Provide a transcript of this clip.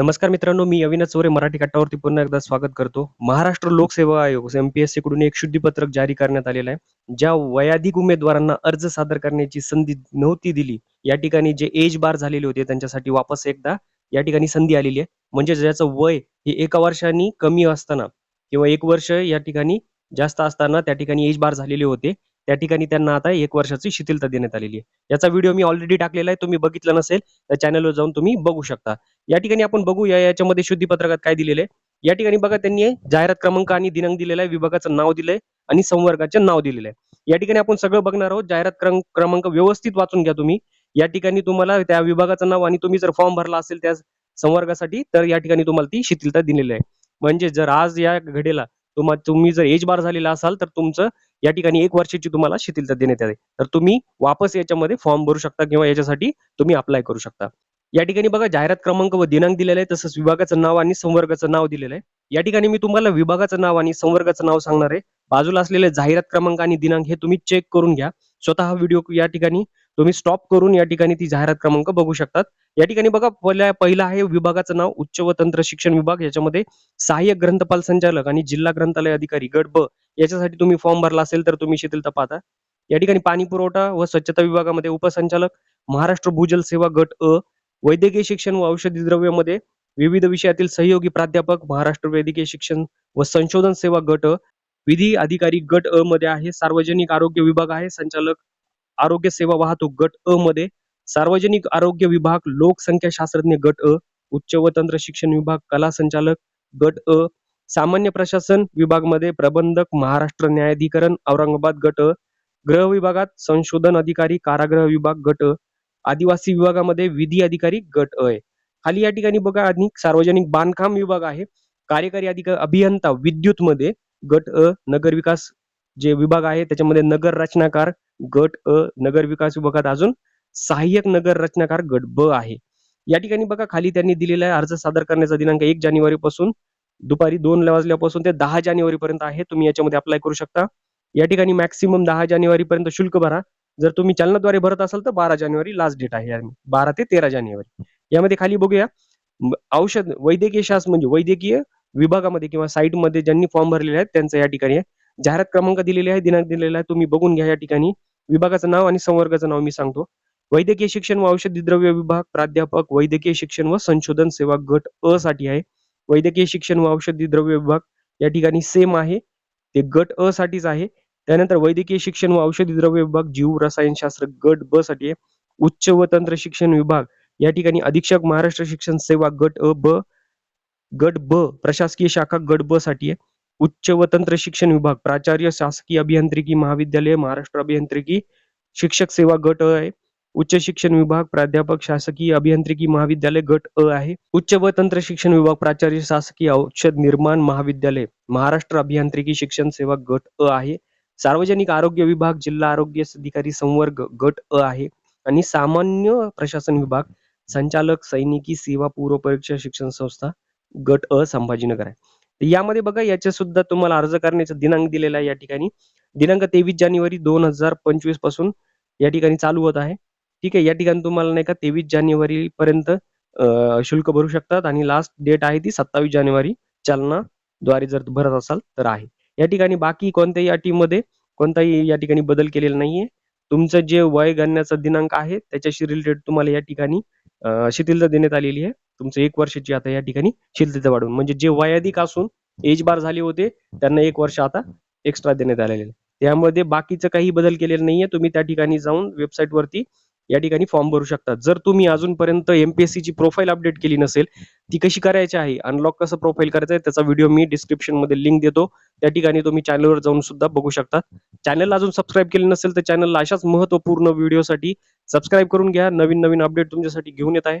नमस्कार मित्रांनो मी अविनाश चोरे मराठी कट्टावरती पुन्हा एकदा स्वागत करतो. महाराष्ट्र लोकसेवा आयोग एमपीएससी कडून एक शुद्धीपत्रक जारी करण्यात आलेलं आहे. ज्या वयाधिक उमेदवारांना अर्ज सादर करण्याची संधी नव्हती दिली या ठिकाणी जे एज बार झालेले होते त्यांच्यासाठी वापस एकदा या ठिकाणी संधी आलेली आहे. म्हणजे ज्याचं वय हे एका वर्षांनी कमी असताना किंवा एक वर्ष या ठिकाणी जास्त असताना त्या ठिकाणी एज बार झालेले होते. त्या ठिकाणी त्यांना आता एक वर्षाची शिथिलता देण्यात आलेली आहे. याचा व्हिडिओ मी ऑलरेडी टाकलेला आहे. तुम्ही बघितला नसेल तर चॅनलवर जाऊन तुम्ही बघू शकता. या ठिकाणी आपण बघूया याच्यामध्ये शुद्धीपत्रकात काय दिलेले या ठिकाणी बघा त्यांनी जाहिरात क्रमांक आणि दिनांक दिलेला आहे. विभागाचं नाव दिलंय आणि संवर्गाचे नाव दिलेलं आहे. या ठिकाणी आपण सगळं बघणार आहोत. जाहिरात क्रमांक व्यवस्थित वाचून घ्या तुम्ही. या ठिकाणी तुम्हाला त्या विभागाचं नाव आणि तुम्ही जर फॉर्म भरला असेल त्या संवर्गासाठी तर या ठिकाणी तुम्हाला ती शिथिलता दिलेली आहे. म्हणजे जर आज या घडीला तुम्हा तुम्ही जर एज बार झालेला असाल तर तुमचं या ठिकाणी एक वर्षाची तुम्हाला शिथिलता देण्यात येते तर तुम्ही वापस याच्यामध्ये फॉर्म भरू शकता किंवा याच्यासाठी तुम्ही अप्लाय करू शकता. या ठिकाणी बघा जाहिरात क्रमांक व दिनांक दिलेला आहे तसंच विभागाचं नाव आणि संवर्गाचं नाव दिलेलं आहे. या ठिकाणी मी तुम्हाला विभागाचं नाव आणि संवर्गाचं नाव सांगणार आहे. बाजूला असलेले जाहिरात क्रमांक आणि दिनांक हे तुम्ही चेक करून घ्या. स्वतः हा व्हिडिओ या ठिकाणी तुम्ही स्टॉप करून या ठिकाणी ती जाहिरात क्रमांक बघू शकतात. या ठिकाणी बघा पहिला पहिला आहे विभागाचं नाव उच्च व तंत्र शिक्षण विभाग. याच्यामध्ये सहाय्यक ग्रंथपाल संचालक आणि जिल्हा ग्रंथालय अधिकारी गट ब. याच्यासाठी तुम्ही फॉर्म भरला असेल तर तुम्ही शेतील तपासा या ठिकाणी पाणी पुरवठा व स्वच्छता विभागामध्ये उपसंचालक महाराष्ट्र भूजल सेवा गट अ. वैद्यकीय शिक्षण व औषधी द्रव्यामध्ये विविध विषयातील सहयोगी प्राध्यापक महाराष्ट्र वैद्यकीय शिक्षण व संशोधन सेवा गट विधी अधिकारी गट अ मध्ये आहे. सार्वजनिक आरोग्य विभाग आहे. संचालक आरोग्य सेवा वाहतूक गट अ मध्ये सार्वजनिक आरोग्य विभाग लोकसंख्या शास्त्रज्ञ गट अ उच्च व तंत्र शिक्षण विभाग कला संचालक गट अ सामान्य प्रशासन विभागमध्ये प्रबंधक महाराष्ट्र न्यायाधिकरण औरंगाबाद गट अ गृह विभागात संशोधन अधिकारी कारागृह विभाग गट अ आदिवासी विभागामध्ये विधी अधिकारी गट अ आहे. खाली या ठिकाणी बघा आणि सार्वजनिक बांधकाम विभाग आहे. कार्यकारी अधिकारी अभियंता विद्युत मध्ये गट अ नगर विकास जे विभाग आहे त्याच्यामध्ये नगर रचनाकार गट अ नगर विकास विभागात अजून सहाय्यक नगर रचनाकार गट ब आहे. या ठिकाणी बघा खाली त्यांनी दिलेला आहे अर्ज सादर करण्याचा दिनांक एक जानेवारी पासून दुपारी दोन वाजल्यापासून ते दहा जानेवारी पर्यंत आहे. तुम्ही याच्यामध्ये अप्लाय करू शकता. या ठिकाणी मॅक्सिमम दहा जानेवारी पर्यंत शुल्क भरा. जर तुम्ही चलनाद्वारे भरत असाल तर बारा जानेवारी लास्ट डेट आहे. बारा ते तेरा जानेवारी. यामध्ये खाली बघूया. औषध वैद्यकीय शास्त्र म्हणजे वैद्यकीय विभागामध्ये किंवा साईटमध्ये ज्यांनी फॉर्म भरलेले आहेत त्यांचं या ठिकाणी आहे. जाहिरात क्रमांक दिलेले आहे दिनांक दिलेला आहे तुम्ही बघून घ्या या ठिकाणी. विभागाचं नाव आणि संवर्गाचं नाव मी सांगतो. वैद्यकीय शिक्षण व औषधी द्रव्य विभाग प्राध्यापक वैद्यकीय शिक्षण व संशोधन सेवा गट अ साठी आहे. वैद्यकीय शिक्षण व औषधी द्रव्य विभाग या ठिकाणी सेम आहे. ते गट अ साठीच आहे. त्यानंतर वैद्यकीय शिक्षण व औषधी द्रव्य विभाग जीव रसायनशास्त्र गट ब साठी आहे. उच्च व तंत्र शिक्षण विभाग या ठिकाणी अधीक्षक महाराष्ट्र शिक्षण सेवा गट अ ब गट ब प्रशासकीय शाखा गट ब साठी आहे. उच्च व तंत्र शिक्षण विभाग प्राचार्य शासकीय अभियांत्रिकी महाविद्यालय महाराष्ट्र अभियांत्रिकी शिक्षक सेवा गट अ आहे. उच्च शिक्षण विभाग प्राध्यापक शासकीय अभियांत्रिकी महाविद्यालय गट अ आहे. उच्च व तंत्र शिक्षण विभाग प्राचार्य शासकीय औषध निर्माण महाविद्यालय महाराष्ट्र अभियांत्रिकी शिक्षण सेवा गट अ आहे. सार्वजनिक आरोग्य विभाग जिल्हा आरोग्य अधिकारी संवर्ग गट अ आहे. आणि सामान्य प्रशासन विभाग संचालक सैनिकी सेवा पूर्व परीक्षा शिक्षण संस्था गट अ संभाजीनगर आहे. यामध्ये बघा याच्या सुद्धा तुम्हाला अर्ज करण्याचा दिनांक दिलेला आहे या ठिकाणी. दिनांक तेवीस जानेवारी दोन हजार पंचवीसपासून या ठिकाणी चालू होत आहे. ठीक आहे या ठिकाणी तुम्हाला नाही का तेवीस जानेवारी पर्यंत शुल्क भरू शकतात आणि लास्ट डेट आहे ती सत्तावीस जानेवारी. चालनाद्वारे जर भरत असाल तर आहे. या ठिकाणी बाकी कोणत्याही अटीमध्ये कोणताही या ठिकाणी बदल केलेला नाहीये. तुमचं जे वय गणण्याचा दिनांक आहे त्याच्याशी रिलेटेड तुम्हाला या ठिकाणी शिथिलता देण्यात आलेली आहे. तुमचं एक वर्षाची आता या ठिकाणी शिथिलता वाढवून. म्हणजे जे वयाधिक असून एज बार झाले होते त्यांना एक वर्ष आता एक्स्ट्रा देण्यात आलेले त्यामध्ये बाकीचं काही बदल केलेलं नाहीये. तुम्ही त्या ठिकाणी जाऊन वेबसाईट वरती या ठिकाणी फॉर्म भरू शकता. जर तुम्ही अजूनपर्यंत एमपीएससी ची प्रोफाईल अपडेट केली नसेल ती कशी करायची आहे? अनलॉक कसं प्रोफाईल करायचं आहे त्याचा व्हिडिओ मी डिस्क्रिप्शनमध्ये लिंक देतो. त्या ठिकाणी तुम्ही चॅनलवर जाऊन सुद्धा बघू शकता. चॅनलला अजून सबस्क्राईब केले नसेल तर चॅनलला अशाच महत्त्वपूर्ण व्हिडिओसाठी सबस्क्राईब करून घ्या. नवीन नवीन अपडेट तुमच्यासाठी घेऊन येत आहे.